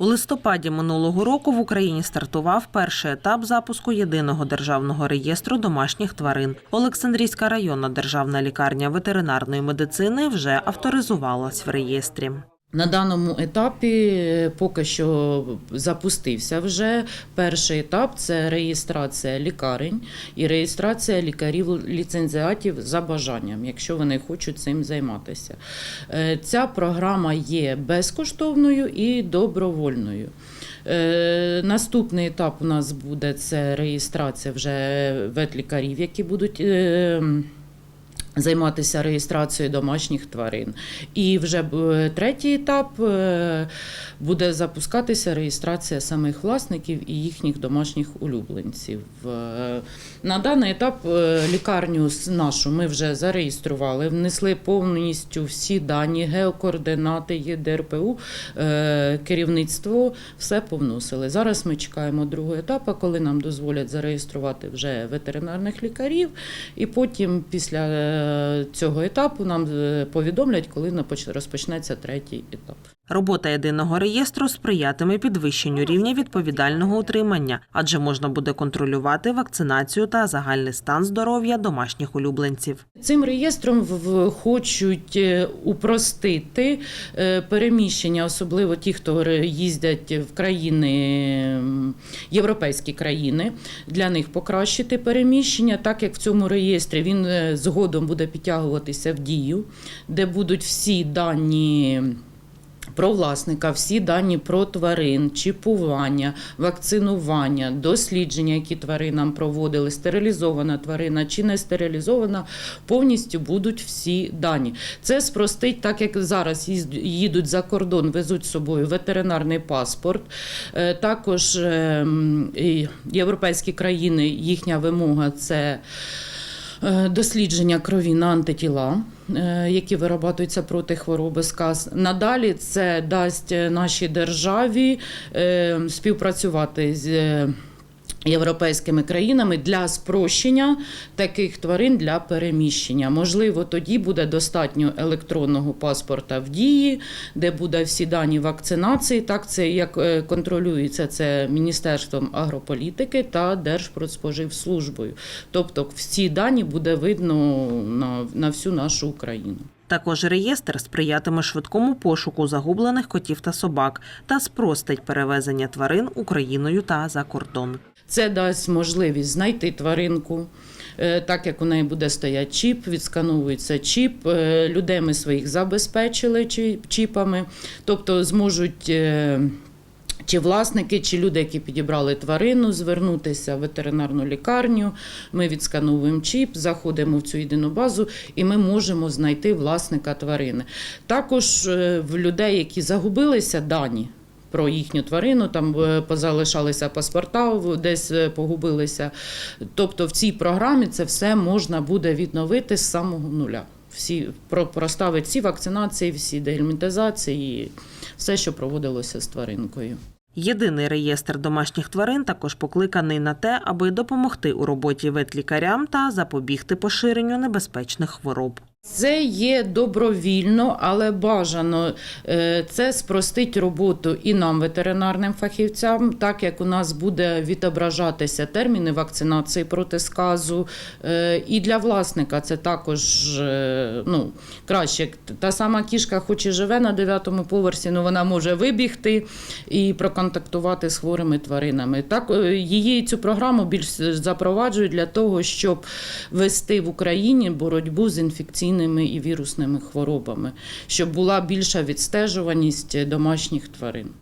У листопаді минулого року в Україні стартував перший етап запуску єдиного державного реєстру домашніх тварин. Олександрійська районна державна лікарня ветеринарної медицини вже авторизувалась в реєстрі. На даному етапі е, поки що запустився вже перший етап це реєстрація лікарень і реєстрація лікарів-ліцензіатів за бажанням, якщо вони хочуть цим займатися. Е, Ця програма є безкоштовною і добровольною. Е, Наступний етап у нас буде це реєстрація вже ветлікарів, які будуть. Займатися реєстрацією домашніх тварин. І вже е, третій етап е, буде запускатися реєстрація самих власників і їхніх домашніх улюбленців. Е, На даний етап лікарню нашу ми вже зареєстрували, внесли повністю всі дані, геокоординати, ЄДРПУ, керівництво все повносили. Зараз ми чекаємо другого етапу, коли нам дозволять зареєструвати вже ветеринарних лікарів, і потім після цього етапу нам е, повідомлять, коли розпочнеться третій етап. Робота єдиного реєстру сприятиме підвищенню рівня відповідального утримання, адже можна буде контролювати вакцинацію та загальний стан здоров'я домашніх улюбленців. Цим реєстром хочуть е, упростити е, переміщення, особливо ті, хто їздять в країни, європейські країни, для них покращити переміщення, так як в цьому реєстрі він е, згодом буде підтягуватися в дію, де будуть всі дані. Про власника всі дані про тварин, чіпування, вакцинування, дослідження, які тваринам проводили, стерилізована тварина чи не стерилізована, повністю будуть всі дані. Це спростить, так як зараз їдуть за кордон, везуть з собою ветеринарний паспорт. Е, Також е, м, і європейські країни, їхня вимога це. Е, Дослідження крові на антитіла, е, які виробляються проти хвороби сказ. Надалі це дасть е, нашій державі співпрацювати з. Європейськими країнами для спрощення таких тварин для переміщення. Можливо, тоді буде достатньо електронного паспорта в дії, де буде всі дані вакцинації. Так, це як е, контролюється це Міністерством агрополітики та Держпродспоживслужбою. Тобто всі дані буде видно на, на всю нашу Україну. Також реєстр сприятиме швидкому пошуку загублених котів та собак та спростить перевезення тварин Україною та за кордон. Це дасть можливість знайти тваринку. е, Так як у неї буде стояти чіп, відскановується чіп. е, Людей ми своїх забезпечили чі- чіпами, тобто зможуть. Чи власники, чи люди, які підібрали тварину, звернутися в ветеринарну лікарню. Ми відскановуємо чіп, заходимо в цю єдину базу, і ми можемо знайти власника тварини. Також е, в людей, які загубилися дані про їхню тварину, там е, позалишалися паспорта, десь е, погубилися. Тобто в цій програмі це все можна буде відновити з самого нуля. Всі про- всі вакцинації, всі дегельмінтизації, все, що проводилося з тваринкою. Єдиний реєстр домашніх тварин також покликаний на те, аби допомогти у роботі ветлікарям та запобігти поширенню небезпечних хвороб. Це є добровільно, але бажано е, це спростить роботу і нам, ветеринарним фахівцям, так як у нас буде відображатися терміни вакцинації проти сказу. Е, І для власника це також е, ну, краще. Та сама кішка, хоч і живе на дев'ятому поверсі, але вона може вибігти і проконтактувати з хворими тваринами. Так її цю програму більш запроваджують для того, щоб вести в Україні боротьбу з інфекційними і вірусними хворобами, щоб була більша відстежуваність домашніх тварин.